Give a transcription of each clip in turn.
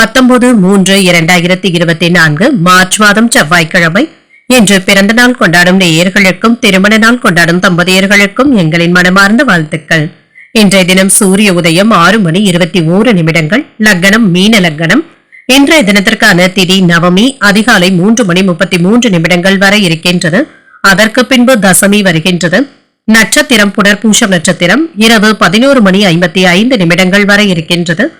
பத்தொன்பது மூன்று இரண்டாயிரத்தி இருபத்தி நான்கு மார்ச் மாதம் செவ்வாய்க்கிழமை. இன்று பிறந்த நாள் கொண்டாடும் நேயர்களுக்கும் திருமண நாள் கொண்டாடும் தம்பதியர்களுக்கும் எங்களின் மனமார்ந்த வாழ்த்துக்கள். இன்றைய தினம் சூரிய உதயம் ஆறு மணி இருபத்தி ஓரு நிமிடங்கள். லக்னம் மீன லக்னம் இன்றைய தினத்திற்கான திதி நவமி அதிகாலை மூன்று மணி முப்பத்தி மூன்று நிமிடங்கள் வரை இருக்கின்றது. அதற்கு பின்பு தசமி வருகின்றது. நட்சத்திரம் புனர்பூஷம் நட்சத்திரம் இரவு பதினோரு மணி ஐம்பத்தி ஐந்து நிமிடங்கள் வரை இருக்கின்றது.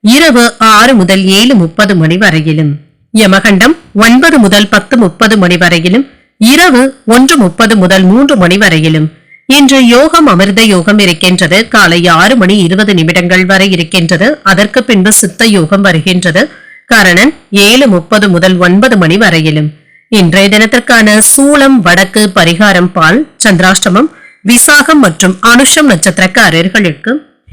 இரவு ஆறு முதல் ஏழு முப்பது மணி வரையிலும். யமகண்டம் ஒன்பது முதல் பத்து முப்பது மணி வரையிலும். இரவு ஒன்று முப்பது முதல் மூன்று மணி வரையிலும். இன்று யோகம் அமிர்த யோகம் இருக்கின்றது. காலை ஆறு மணி இருபது நிமிடங்கள் வரை இருக்கின்றது. அதற்கு பின்பு சித்த யோகம் வருகின்றது. கரணன் ஏழு முப்பது முதல் ஒன்பது மணி வரையிலும். இன்றைய தினத்திற்கான சூளம் வடக்கு பரிகாரம் பால் சந்திராஷ்டமம் விசாகம் மற்றும் அனுஷம் நட்சத்திரக்காரர்களுக்கு